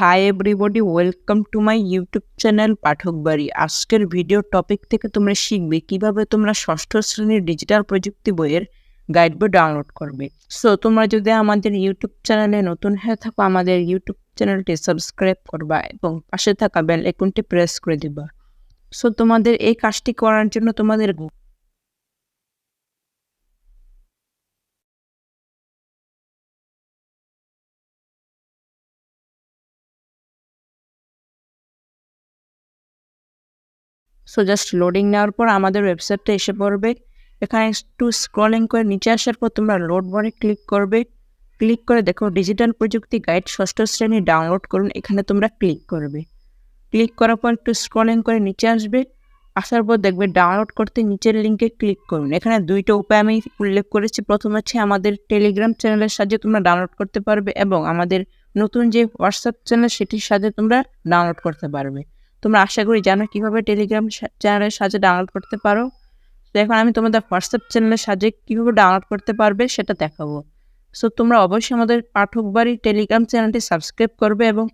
Hi everybody welcome to my YouTube channel Pathak Bari আজকের video topic থেকে তোমরা শিখবে কীভাবে তোমরা ষষ্ঠ শ্রেণির ডিজিটাল প্রযুক্তি বইয়ের গাইড বই ডাউনলোড করবে। সো তোমরা যদি আমাদের ইউটিউব চ্যানেলে নতুন হয়ে থাকো, আমাদের ইউটিউব চ্যানেলটি সাবস্ক্রাইব করবা এবং পাশে থাকা বেল আইকনটি প্রেস করে দিবা। সো তোমাদের এই কাজটি করার জন্য তোমাদের সো জাস্ট লোডিং নেওয়ার পর আমাদের ওয়েবসাইটটা এসে পড়বে। এখানে একটু স্ক্রলিং করে নিচে আসার পর তোমরা লোড বারে ক্লিক করবে। ক্লিক করে দেখো ডিজিটাল প্রযুক্তি গাইড ষষ্ঠ শ্রেণি ডাউনলোড করুন, এখানে তোমরা ক্লিক করবে। ক্লিক করার পর একটু স্ক্রলিং করে নিচে আসবে। আসার পর দেখবে ডাউনলোড করতে নিচের লিঙ্কে ক্লিক করুন। এখানে দুইটা উপায় আমি উল্লেখ করেছি। প্রথম হচ্ছে আমাদের টেলিগ্রাম চ্যানেলের সাহায্যে তোমরা ডাউনলোড করতে পারবে এবং আমাদের নতুন যে হোয়াটসঅ্যাপ চ্যানেল সেটির সাহায্যে তোমরা ডাউনলোড করতে পারবে। তোমরা আশা করি জানো কীভাবে টেলিগ্রাম চ্যানেলের সাহায্যে ডাউনলোড করতে পারো। তো এখন আমি তোমাদের হোয়াটসঅ্যাপ চ্যানেলের সাহায্যে কীভাবে ডাউনলোড করতে পারবে সেটা দেখাবো। সো তোমরা অবশ্যই আমাদের পাঠক বাড়ি টেলিগ্রাম চ্যানেলটি সাবস্ক্রাইব করবে এবং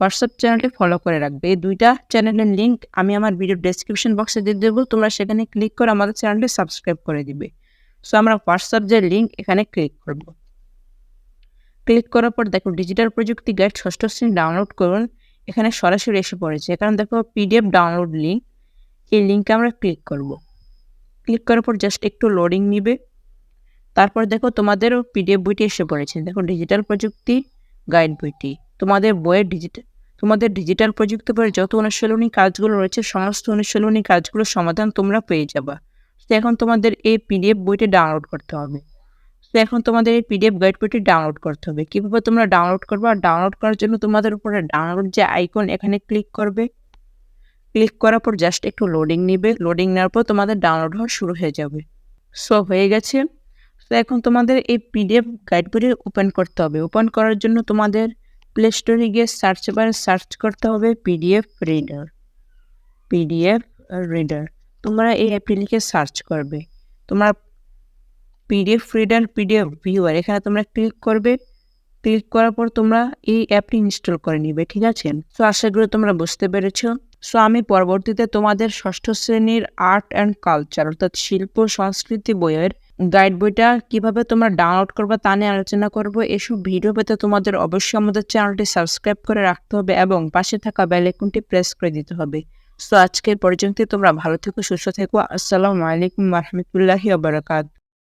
হোয়াটসঅ্যাপ চ্যানেলটি ফলো করে রাখবে। এই দুইটা চ্যানেলের লিঙ্ক আমি আমার ভিডিও ডেসক্রিপশন বক্সে দিয়ে দেবো। তোমরা সেখানে ক্লিক করে আমাদের চ্যানেলটি সাবস্ক্রাইব করে দিবে। সো আমরা হোয়াটসঅ্যাপ যে লিঙ্ক এখানে ক্লিক করব। ক্লিক করার পর দেখো ডিজিটাল প্রযুক্তি গাইড ষষ্ঠ শ্রেণি ডাউনলোড করুন। এখানে সরাসরি এসে পড়েছে। এখানে দেখো পিডিএফ ডাউনলোড লিঙ্ক এই লিঙ্কে আমরা ক্লিক করব। ক্লিক করার পর জাস্ট একটু লোডিং নিবে। তারপর দেখো তোমাদেরও পিডিএফ বইটি এসে পড়েছে। দেখো ডিজিটাল প্রযুক্তি গাইড বইটি। তোমাদের বইয়ের ডিজিটাল তোমাদের ডিজিটাল প্রযুক্তি বইয়ের যত অনুশীলনী কাজগুলো রয়েছে, সমস্ত অনুশীলনী কাজগুলোর সমাধান তোমরা পেয়ে যাবা। তো এখন তোমাদের এই পিডিএফ বইটি ডাউনলোড করতে হবে। তো এখন তোমাদের এই পিডিএফ গাইড বইটি ডাউনলোড করতে হবে। কীভাবে তোমরা ডাউনলোড করবে আর ডাউনলোড করার জন্য তোমাদের উপরে ডাউনলোড যে আইকন এখানে ক্লিক করবে ক্লিক করার পর জাস্ট একটু লোডিং নেবে। লোডিং নেওয়ার পর তোমাদের ডাউনলোড হওয়া শুরু হয়ে যাবে। সো হয়ে গেছে। তো এখন তোমাদের এই পিডিএফ গাইড বইটি ওপেন করতে হবে। ওপেন করার জন্য তোমাদের প্লে স্টোরে গিয়ে সার্চ বারে সার্চ করতে হবে পিডিএফ রিডার পিডিএফ রিডার তোমরা এই অ্যাপটি লিখে সার্চ করবে। তোমরা পিডিএফ রিডার পিডিএফ ভিউয়ার এখানে তোমরা ক্লিক করবে ক্লিক করার পর তোমরা এই অ্যাপটি ইনস্টল করে নিবে, ঠিক আছে? সো আশা করি তোমরা বুঝতে পেরেছ। সো আমি পরবর্তীতে তোমাদের ষষ্ঠ শ্রেণির আর্ট অ্যান্ড কালচার অর্থাৎ শিল্প, সংস্কৃতি বইয়ের গাইড বইটা কীভাবে তোমরা ডাউনলোড করবে তা নিয়ে আলোচনা করব। এসব ভিডিও পেতে তোমাদের অবশ্যই আমাদের চ্যানেলটি সাবস্ক্রাইব করে রাখতে হবে এবং পাশে থাকা বেল প্রেস করে দিতে হবে। সো আজকের পর্যন্ত তোমরা ভালো থেকো, সুস্থ থেকো। আসসালামু আলাইকুম রহমতুল্লাহি আবরাকাত